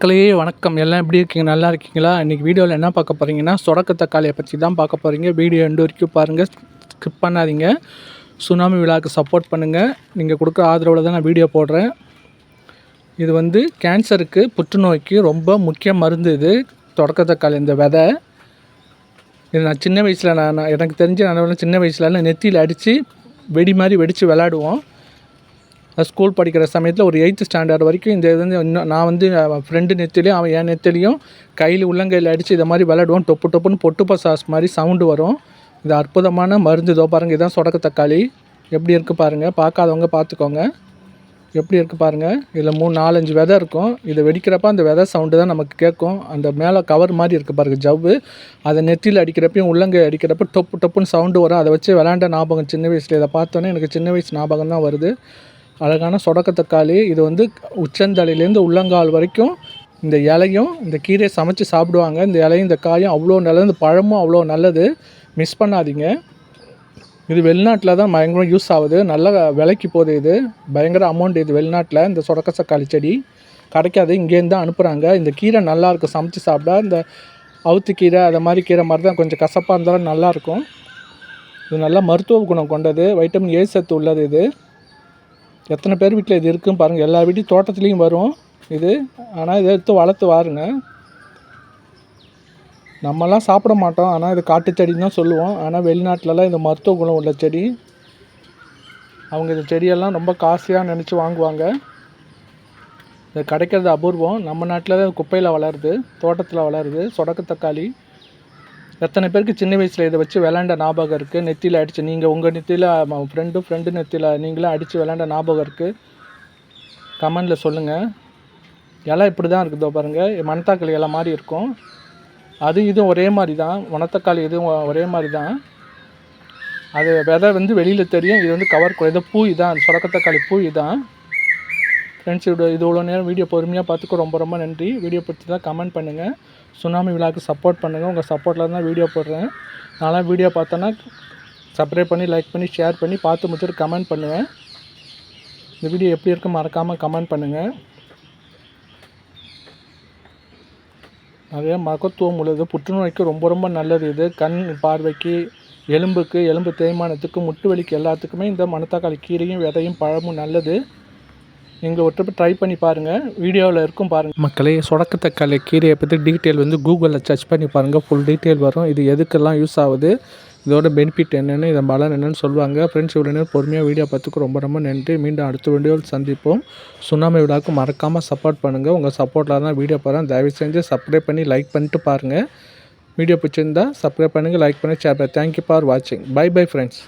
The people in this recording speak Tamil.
மக்களே வணக்கம். எல்லாம் எப்படி இருக்கீங்க? நல்லா இருக்கீங்களா? இன்றைக்கி வீடியோவில் என்ன பார்க்க போகிறீங்கன்னா சொடக்க தக்காளியை பற்றி தான் பார்க்க போகிறீங்க வீடியோ எண்டு வரைக்கும் பாருங்கள் ஸ்கிப் பண்ணாதீங்க. சுனாமி விழாவுக்கு சப்போர்ட் பண்ணுங்கள் நீங்கள் கொடுக்குற ஆதரவில் தான் நான் வீடியோ போடுறேன். இது வந்து கேன்சருக்கு புற்றுநோய்க்கு ரொம்ப முக்கிய மருந்து இது. தொடக்க தக்காளி இந்த விதை. இது நான் சின்ன வயசில் நான் எனக்கு தெரிஞ்ச நான் சின்ன வயசில் நெத்தியில் அடித்து வெடி மாதிரி வெடித்து விளாடுவோம் ஸ்கூல் படிக்கிற சமயத்தில் ஒரு எயித்து ஸ்டாண்டர்ட் வரைக்கும் இந்த இது வந்து இன்னும் நான் வந்து ஃப்ரெண்டு நெத்திலையும் அவன் என் நெத்திலையும் கையில் உள்ளங்கையில் அடித்து இதை மாதிரி விளாடுவோம் டொப்பு டொப்புன்னு பொட்டுப்ப சாஸ் மாதிரி சவுண்டு வரும். இது அற்புதமான மருந்து இதோ பாருங்கள் இதுதான் சொடக்க தக்காளி. எப்படி இருக்குது பாருங்கள் பார்க்காதவங்க பார்த்துக்கோங்க. எப்படி இருக்குது பாருங்கள் இதில் மூணு நாலஞ்சு விதை இருக்கும். இதை வெடிக்கிறப்ப அந்த விதை சவுண்டு தான் நமக்கு கேட்கும். அந்த மேலே கவர் மாதிரி இருக்குது பாருங்கள் ஜவ்வு. அதை நெத்தியில் அடிக்கிறப்பையும் உள்ளங்கை அடிக்கிறப்ப டொப்பு டொப்புன்னு சவுண்டு வரும். அதை வச்சு விளாண்ட ஞாபகம் சின்ன வயசில் இதை பார்த்தோன்னே எனக்கு சின்ன வயசு ஞாபகம் தான் வருது. அழகான சொடக்க தக்காளி இது வந்து உச்சந்தலையிலேருந்து உள்ளங்கால் வரைக்கும் இந்த இலையும் இந்த கீரையை சமைச்சு சாப்பிடுவாங்க. இந்த இலையும் இந்த காயும் அவ்வளோ நல்லது இந்த பழமும் அவ்வளோ நல்லது. மிஸ் பண்ணாதீங்க. இது வெளிநாட்டில் தான் பயங்கரம் யூஸ் ஆகுது. நல்ல விலைக்கு போகுது இது. பயங்கர அமௌண்ட் இது வெளிநாட்டில். இந்த சொடக்க தக்காளி செடி கிடைக்காது. இங்கேருந்து தான் அனுப்புகிறாங்க இந்த கீரை நல்லாயிருக்கும் சமைச்சு சாப்பிட்டா இந்த அவுத்து கீரை அதை மாதிரி கீரை மாதிரி தான் கொஞ்சம் கசப்பாக இருந்தாலும் நல்லாயிருக்கும் இது நல்லா மருத்துவ குணம் கொண்டது. வைட்டமின் ஏ சத்து உள்ளது இது. எத்தனை பேர் வீட்டில் இது இருக்குன்னு பாருங்கள் எல்லா வீட்டையும் தோட்டத்துலேயும் வரும் இது. ஆனால் இதை எடுத்து வளர்த்து வாருங்க. நம்மலாம் சாப்பிட மாட்டோம். ஆனால் இது காட்டு செடின்னு தான் சொல்லுவோம். ஆனால் வெளிநாட்டிலலாம் இந்த மருத்துவ குணம் உள்ள செடி. அவங்க இந்த செடியெல்லாம் ரொம்ப காசியாக நினச்சி வாங்குவாங்க. இது கிடைக்கிறது அபூர்வம். நம்ம நாட்டில் தான் குப்பையில் வளருது தோட்டத்தில் வளருது சொடக்கு தக்காளி. எத்தனை பேருக்கு சின்ன வயசில் இதை வச்சு விளாண்ட ஞாபகம் இருக்குது நெத்தியில் அடித்து நீங்கள் உங்கள் நெத்தியில் ஃப்ரெண்டு ஃப்ரெண்டு நெத்தியில் நீங்களும் அடித்து விளாண்ட ஞாபகம் இருக்குது கமெண்டில் சொல்லுங்கள் இலை இப்படி தான் இருக்குதோ பாருங்கள் மணத்தக்காளி இலை மாதிரி இருக்கும். அது இதுவும் ஒரே மாதிரி தான் மணத்தக்காளி இதுவும் ஒரே மாதிரி தான் அது விதை வந்து வெளியில் தெரியும். இது வந்து கவர் இது பூ இதான். சொடக்கத்தக்காளி பூ இதான். ஃப்ரெண்ட்ஸ் இது இது இவ்வளோ நேரம் வீடியோ பொறுமையாக பார்த்துக்க ரொம்ப ரொம்ப நன்றி. வீடியோ பற்றி தான் கமெண்ட் பண்ணுங்கள் சுனாமி விழாவுக்கு சப்போர்ட் பண்ணுங்கள் உங்கள் சப்போர்ட்டில் தான் வீடியோ போடுறேன். நான்லாம் வீடியோ பார்த்தோன்னா சப்ஸ்கிரைப் பண்ணி லைக் பண்ணி ஷேர் பண்ணி பார்த்து முடிச்சுட்டு கமெண்ட் பண்ணுவேன். இந்த வீடியோ எப்படி இருக்குது மறக்காமல் கமெண்ட் பண்ணுங்கள் நிறைய மகத்துவம் உள்ளது. புற்றுநோய்க்கு ரொம்ப ரொம்ப நல்லது இது. கண் பார்வைக்கு எலும்புக்கு எலும்பு தேய்மானத்துக்கு முட்டு வலிக்கு எல்லாத்துக்குமே இந்த மணத்தக்காளி கீரையும் விதையும் பழமும் நல்லது. நீங்கள் ஒரு ட்ரிப் ட்ரை பண்ணி பாருங்கள் வீடியோவில் இருக்கும் பாருங்கள் மக்களே சொடக்கு கீரையை பற்றி டீட்டெயில் வந்து கூகுளில் சர்ச் பண்ணி பாருங்கள் ஃபுல் டீட்டெயில் வரும். இது எதுக்கெல்லாம் யூஸ் ஆகுது? இதோட பெனிஃபிட் என்னென்னு இதன் பலன் என்னென்னு சொல்லுவாங்க. ஃப்ரெண்ட்ஸ் இவ்வளோ நேரம் பொறுமையாக வீடியோ பார்த்துக்கு ரொம்ப ரொம்ப நன்றி. மீண்டும் அடுத்த வீடியோவில் சந்திப்போம். சுனாமி விழாவுக்கு மறக்காமல் சப்போர்ட் பண்ணுங்கள் உங்கள் சப்போர்ட்டில் தான் வீடியோ பாருங்கள் தயவு செஞ்சு சப்ஸ்கிரைப் பண்ணி லைக் பண்ணிட்டு பாருங்கள் வீடியோ பிடிச்சிருந்தா சப்ஸ்கிரைப் பண்ணுங்கள் லைக் பண்ணி ஷேர் தேங்க்யூ ஃபார் வாட்சிங் பை பை ஃப்ரெண்ட்ஸ்